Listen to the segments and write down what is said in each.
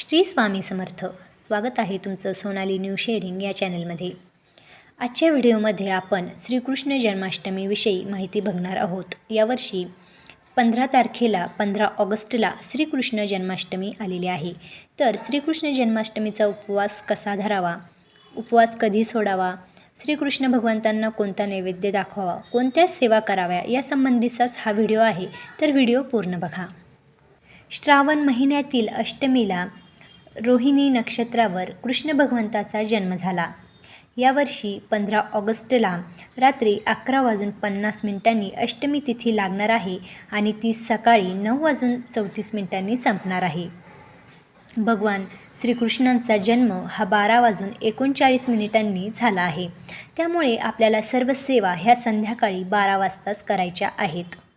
श्री स्वामी समर्थ. स्वागत आहे तुमचं सोनाली न्यू शेअरिंग या चॅनलमध्ये. आजच्या व्हिडिओमध्ये आपण श्रीकृष्ण जन्माष्टमीविषयी माहिती बघणार आहोत. यावर्षी पंधरा तारखेला पंधरा ऑगस्टला श्रीकृष्ण जन्माष्टमी आलेली आहे. तर श्रीकृष्ण जन्माष्टमीचा उपवास कसा धरावा? उपवास कधी सोडावा? श्रीकृष्ण भगवंतांना कोणता नैवेद्य दाखवावा? कोणत्या सेवा कराव्या? यासंबंधीचाच हा व्हिडिओ आहे. तर व्हिडिओ पूर्ण बघा. श्रावण महिन्यातील अष्टमीला रोहिणी नक्षत्रावर कृष्ण भगवंताचा जन्म झाला. यावर्षी पंधरा ऑगस्टला रात्री अकरा वाजून पन्नास मिनिटांनी अष्टमी तिथी लागणार आहे आणि ती सकाळी नऊ वाजून चौतीस मिनिटांनी संपणार आहे. भगवान श्रीकृष्णांचा जन्म हा बारा वाजून एकोणचाळीस मिनिटांनी झाला आहे. त्यामुळे आपल्याला सर्व सेवा ह्या संध्याकाळी बारा वाजताच करायच्या आहेत.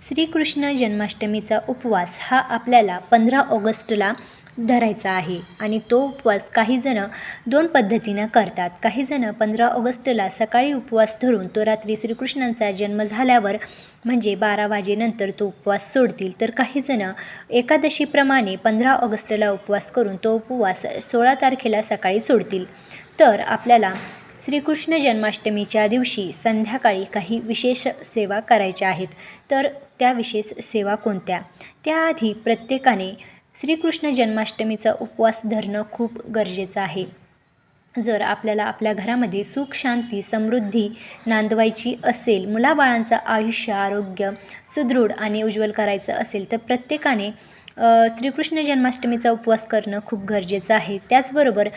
श्रीकृष्ण जन्माष्टमीचा उपवास हा आपल्याला पंधरा ऑगस्टला धरायचा आहे आणि तो उपवास काहीजणं दोन पद्धतीनं करतात. काहीजणं पंधरा ऑगस्टला सकाळी उपवास धरून तो रात्री श्रीकृष्णांचा जन्म झाल्यावर म्हणजे बारा वाजेनंतर तो उपवास सोडतील. तर काहीजणं एकादशीप्रमाणे पंधरा ऑगस्टला उपवास करून तो उपवास सोळा तारखेला सकाळी सोडतील. तर आपल्याला श्रीकृष्ण जन्माष्टमीच्या दिवशी संध्याकाळी काही विशेष सेवा करायच्या आहेत. तर त्या विशेष सेवा कोणत्या? त्याआधी प्रत्येकाने श्रीकृष्ण जन्माष्टमीचा उपवास धरणं खूप गरजेचं आहे. जर आपल्याला आपल्या घरामध्ये सुख शांती समृद्धी नांदवायची असेल मुलाबाळांचं आयुष्य आरोग्य सुदृढ आणि उज्ज्वल करायचं असेल तर प्रत्येकाने श्रीकृष्ण जन्माष्टमीचा उपवास करणं खूप गरजेचं आहे. त्याचबरोबर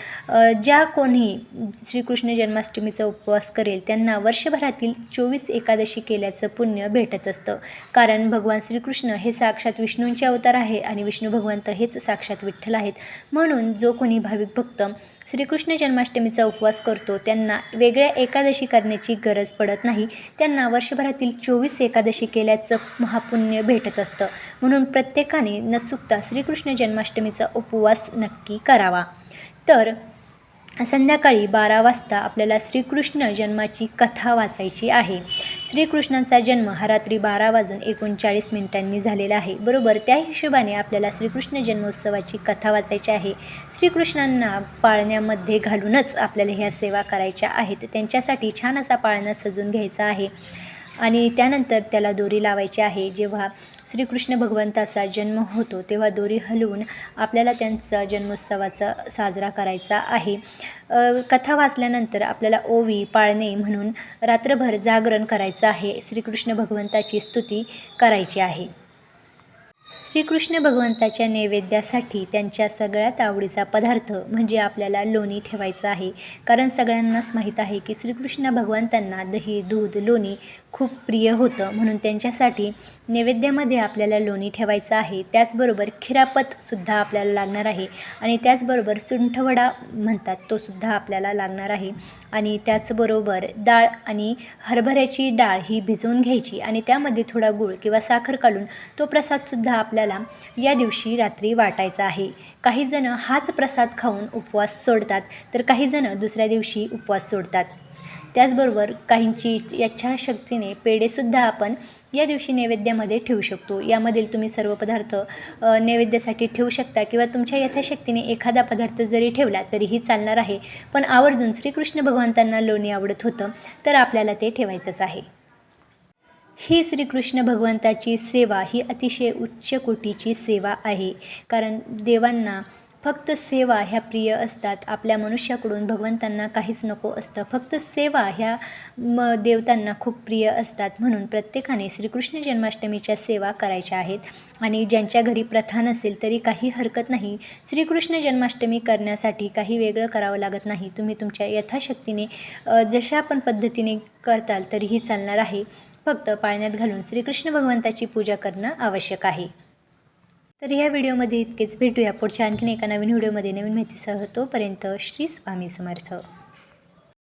ज्या कोणी श्रीकृष्ण जन्माष्टमीचा उपवास करेल त्यांना वर्षभरातील चोवीस एकादशी केल्याचं पुण्य भेटत असतं. कारण भगवान श्रीकृष्ण हे साक्षात विष्णूंचे अवतार आहे आणि विष्णू भगवंत हेच साक्षात विठ्ठल आहेत. म्हणून जो कोणी भाविक भक्त श्रीकृष्ण जन्माष्टमीचा उपवास करतो. त्यांना वेगळ्या एकादशी करण्याची गरज पडत नाही. त्यांना वर्षभरातील चोवीस एकादशी केल्याचं महापुण्य भेटत असतं. म्हणून प्रत्येकाने न चुकता श्रीकृष्ण जन्माष्टमीचा उपवास नक्की करावा. तर संध्याकाळी बारा वाजता आपल्याला श्रीकृष्ण जन्माची कथा वाचायची आहे. श्रीकृष्णांचा जन्म हा रात्री बारा वाजून एकोणचाळीस मिनिटांनी झालेला आहे. बरोबर त्या हिशोबाने आपल्याला श्रीकृष्ण जन्मोत्सवाची कथा वाचायची आहे. श्रीकृष्णांना पाळण्यामध्ये घालूनच आपल्याला ह्या सेवा करायच्या आहेत. त्यांच्यासाठी छान असा पाळणा सजून घ्यायचा आहे. आणि त्यानंतर त्याला दोरी लावायची आहे. जेव्हा श्रीकृष्ण भगवंताचा जन्म होतो तेव्हा दोरी हलवून आपल्याला त्यांचा जन्मोत्सवाचा साजरा करायचा आहे. कथा वाचल्यानंतर आपल्याला ओवी पाळणे म्हणून रात्रभर जागरण करायचं आहे. श्रीकृष्ण भगवंताची स्तुती करायची आहे. श्रीकृष्ण भगवंताच्या नैवेद्यासाठी त्यांच्या सगळ्यात आवडीचा पदार्थ म्हणजे आपल्याला लोणी ठेवायचं आहे. कारण सगळ्यांनाच माहीत आहे की श्रीकृष्ण भगवंतांना दही दूध लोणी खूप प्रिय होतं. म्हणून त्यांच्यासाठी नैवेद्यामध्ये आपल्याला लोणी ठेवायचं आहे. त्याचबरोबर खिरापतसुद्धा आपल्याला लागणार आहे. आणि त्याचबरोबर सुंठवडा म्हणतात तोसुद्धा आपल्याला लागणार आहे. आणि त्याचबरोबर डाळ आणि हरभऱ्याची डाळ ही भिजवून घ्यायची. आणि त्यामध्ये थोडा गूळ किंवा साखर काढून तो प्रसादसुद्धा आपल्याला या दिवशी रात्री वाटायचा आहे. काहीजणं हाच प्रसाद खाऊन उपवास सोडतात तर काहीजणं दुसऱ्या दिवशी उपवास सोडतात. त्याचबरोबर काहींची यच्छाशक्तीने पेढेसुद्धा आपण या दिवशी नैवेद्यामध्ये ठेवू शकतो. यामधील तुम्ही सर्व पदार्थ नैवेद्यासाठी ठेवू शकता किंवा तुमच्या यथाशक्तीने एखादा पदार्थ जरी ठेवला तरीही चालणार आहे. पण आवर्जून श्रीकृष्ण भगवंतांना लोणी आवडत होतं तर आपल्याला ते ठेवायचंच आहे. ही श्रीकृष्ण भगवंताची सेवा ही अतिशय उच्च कोटीची सेवा आहे. कारण देवांना फक्त सेवा ह्या प्रिय असतात. आपल्या मनुष्याकडून भगवंतांना काहीच नको असतं. फक्त सेवा ह्या म देवतांना खूप प्रिय असतात. म्हणून प्रत्येकाने श्रीकृष्ण जन्माष्टमीच्या सेवा करायच्या आहेत. आणि ज्यांच्या घरी प्रथा नसेल तरी काही हरकत नाही. श्रीकृष्ण जन्माष्टमी करण्यासाठी काही वेगळं करावं लागत नाही. तुम्ही तुमच्या यथाशक्तीने जशा पण पद्धतीने करताल तरीही चालणार आहे. फक्त पाळण्यात घालून श्रीकृष्ण भगवंताची पूजा करणं आवश्यक आहे. तर या व्हिडिओमध्ये इतकेच. भेटूया पुढच्या आणखीन एका नवीन व्हिडिओमध्ये. नवीन माहितीसह तोपर्यंत श्री स्वामी समर्थ.